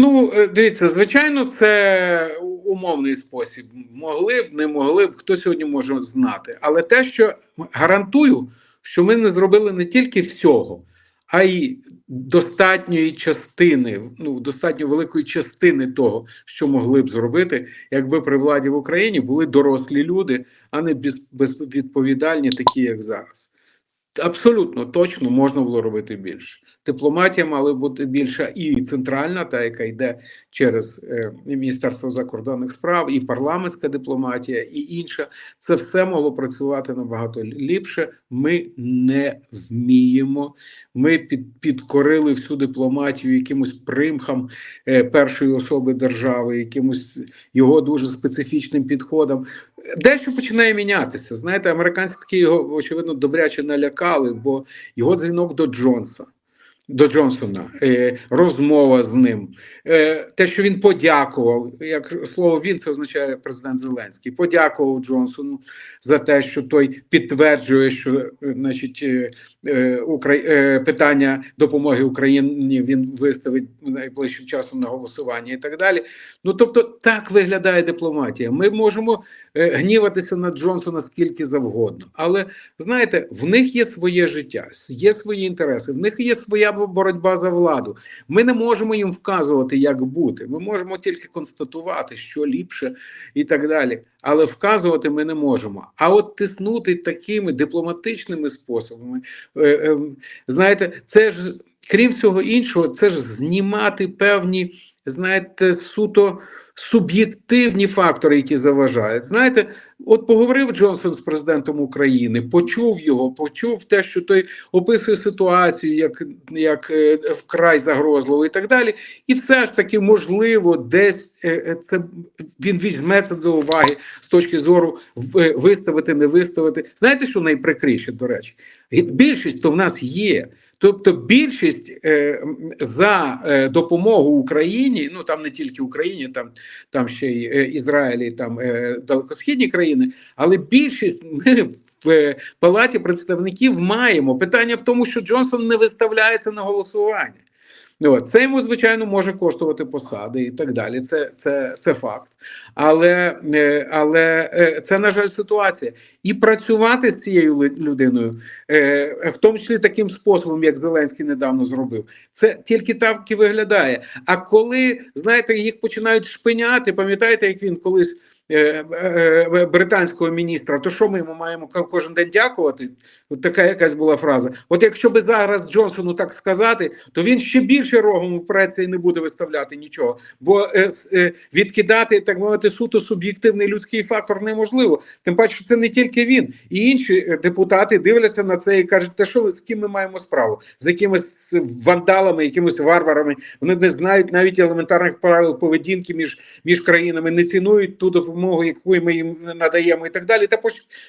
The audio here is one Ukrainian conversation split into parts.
Ну, е, дивіться, звичайно, це умовний спосіб. Могли б, не могли б, хто сьогодні може знати. Але те, що гарантую, що ми не зробили не тільки всього, а й достатньої частини, ну достатньо великої частини того, що могли б зробити, якби при владі в Україні були дорослі люди, а не без- безвідповідальні, такі як зараз. Абсолютно точно можна було робити більше. Дипломатія мала бути більша і центральна, та яка йде через е, Міністерство закордонних справ, і парламентська дипломатія, і інша. Це все могло працювати набагато ліпше. Ми не вміємо. Ми під, підкорили всю дипломатію якимось примхам е, першої особи держави, якимось його дуже специфічним підходам. Дещо починає мінятися. Знаєте, американські його очевидно добряче налякали, бо його дзвінок до Джонса. До Джонсона е, розмова з ним, е, те, що він подякував, як слово він це означає президент Зеленський, подякував Джонсону за те, що той підтверджує, що е, значить питання допомоги Україні він виставить найближчим часом на голосування і так далі. Ну тобто, так виглядає дипломатія. Ми можемо гніватися на Джонсона скільки завгодно, але знаєте, в них є своє життя, є свої інтереси, в них є своя боротьба за владу. Ми не можемо їм вказувати, як бути. Ми можемо тільки констатувати, що ліпше і так далі. Але вказувати ми не можемо. А от тиснути такими дипломатичними способами, е, е, знаєте, це ж крім всього іншого, це ж знімати певні, знаєте, суто суб'єктивні фактори, які заважають. Знаєте, от поговорив Джонсон з президентом України, почув його, почув те, що той описує ситуацію, як, як е, вкрай загрозливо і так далі. І все ж таки, можливо, десь е, е, це він візьме це до уваги з точки зору виставити, не виставити. Знаєте, що найприкріше, до речі? Більшість то в нас є. Тобто більшість е, за е, допомогу Україні, ну там не тільки Україні, там, там ще й е, Ізраїлі, там далекосхідні країни, але більшість ми в палаті представників маємо. Питання в тому, що Джонсон не виставляється на голосування. Це йому, звичайно, може коштувати посади і так далі. Це, це, це факт. Але, е, але е, це, на жаль, ситуація. І працювати з цією людиною, е, в тому числі таким способом, як Зеленський недавно зробив, це тільки так і виглядає. А коли, знаєте, їх починають шпиняти, пам'ятаєте, як він колись. Е, е, Британського міністра, то що ми йому маємо ко- кожен день дякувати? От така якась була фраза. От якщо би зараз Джонсону так сказати, то він ще більше рогом впреться і не буде виставляти нічого. Бо е, е, відкидати, так мовити, суто суб'єктивний людський фактор неможливо. Тим паче, це не тільки він, і інші е, депутати дивляться на це і кажуть, та що ви з ким ми маємо справу? З якимись вандалами, якимись варварами. Вони не знають навіть елементарних правил поведінки між, між країнами, не цінують ту допомогу, яку ми їм надаємо, і так далі. Та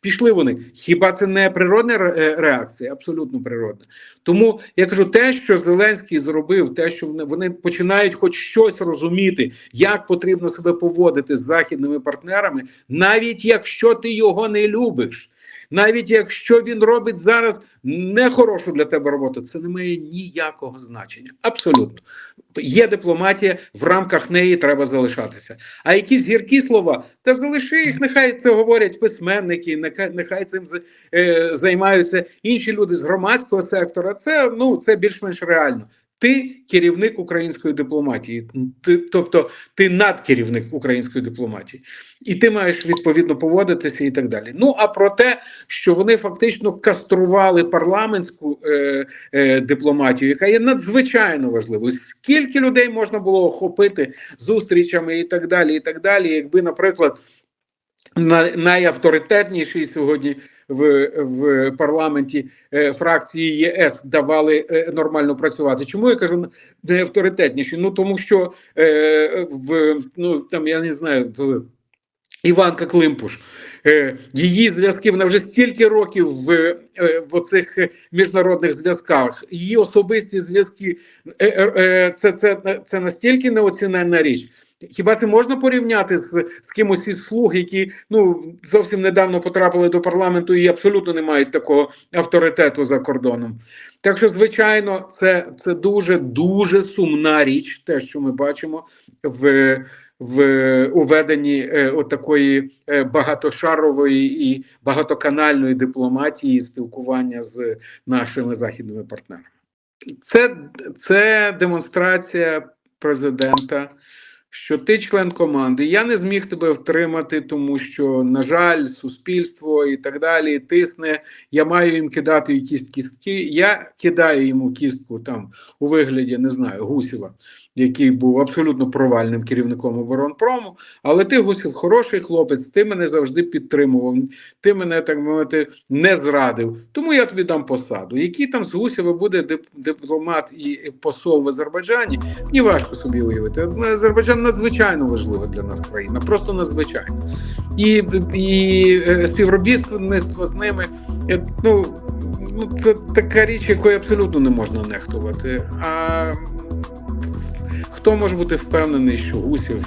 пішли вони. Хіба це не природна е, реакція? Абсолютно природна. Тому я кажу, те, що Зеленський зробив, те, що вони починають хоч щось розуміти, як потрібно себе поводити з західними партнерами, навіть якщо ти його не любиш. Навіть якщо він робить зараз нехорошу для тебе роботу, це не має ніякого значення. Абсолютно є дипломатія, в рамках неї треба залишатися. А якісь гіркі слова, та залиши їх, нехай це говорять письменники, нехай, цим е, займаються інші люди з громадського сектора. Це ну це більш-менш реально. Ти керівник української дипломатії, ти, тобто ти надкерівник української дипломатії, і ти маєш відповідно поводитися і так далі. Ну а про те, що вони фактично кастрували парламентську е, е, дипломатію, яка є надзвичайно важливою. Скільки людей можна було охопити зустрічами і так далі, і так далі, якби, наприклад. На- Найавторитетніший сьогодні в, в парламенті е, фракції ЄС давали е, нормально працювати. Чому я кажу найавторитетніші? Ну тому що е, в ну там я не знаю в Іванка Климпуш. Е, Її зв'язки вона вже стільки років в, в оцих міжнародних зв'язках. Її особисті зв'язки це, це, це настільки неоціненна річ. Хіба це можна порівняти з, з кимось із слуг, які ну зовсім недавно потрапили до парламенту і абсолютно не мають такого авторитету за кордоном? Так що, звичайно, це, це дуже дуже сумна річ, те, що ми бачимо в, в уведенні е, отакої е, багатошарової і багатоканальної дипломатії спілкування з нашими західними партнерами. Це, це демонстрація президента, що ти член команди. Я не зміг тебе втримати, тому що, на жаль, суспільство і так далі тисне. Я маю їм кидати якісь кістки. Я кидаю йому кістку там у вигляді, не знаю, Гусєва, який був абсолютно провальним керівником оборонпрому. Але ти, Гусєв, хороший хлопець, ти мене завжди підтримував. Ти мене так мовити не зрадив. Тому я тобі дам посаду. Який там з Гусєва буде дип- дипломат і посол в Азербайджані? Мені важко собі уявити. Азербайджан надзвичайно важлива для нас країна, просто надзвичайно. І, і е, співробітництво з ними, е, ну, ну це така річ, якою абсолютно не можна нехтувати. А хто може бути впевнений, що Гусів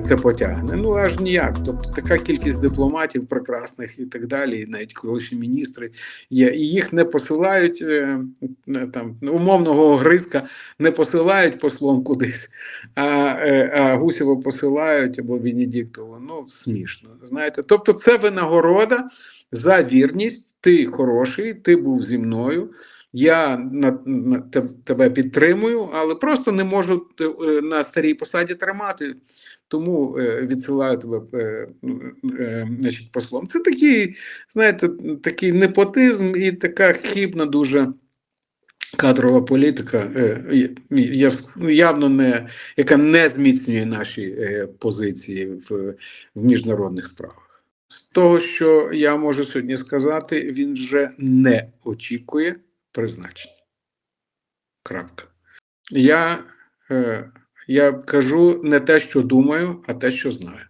це потягне? Ну аж ніяк. Тобто така кількість дипломатів прекрасних і так далі, і навіть колишні міністри є. І їх не посилають е, е, там умовного гризка не посилають послом кудись, а, е, а Гусєва посилають або Венедіктова. Ну смішно. Знаєте, тобто, це винагорода за вірність. Ти хороший, ти був зі мною. Я на, на те- тебе підтримую, але просто не можу е, на старій посаді тримати, тому е, відсилаю тебе е, значить, послом. Це такий, знаєте, такий непотизм і така хибна дуже кадрова політика, явно не, яка не зміцнює наші позиції в, в міжнародних справах. З того, що я можу сьогодні сказати, він вже не очікує призначення. Крапка. Я, е, я кажу не те, що думаю, а те, що знаю.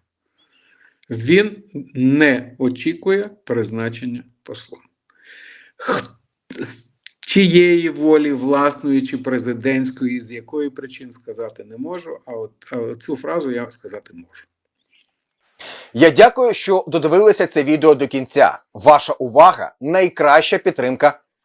Він не очікує призначення послом. Чиєї волі, власної чи президентської, з якої причин сказати не можу, а от а цю фразу я сказати можу. Я дякую, що додивилися це відео до кінця. Ваша увага найкраща підтримка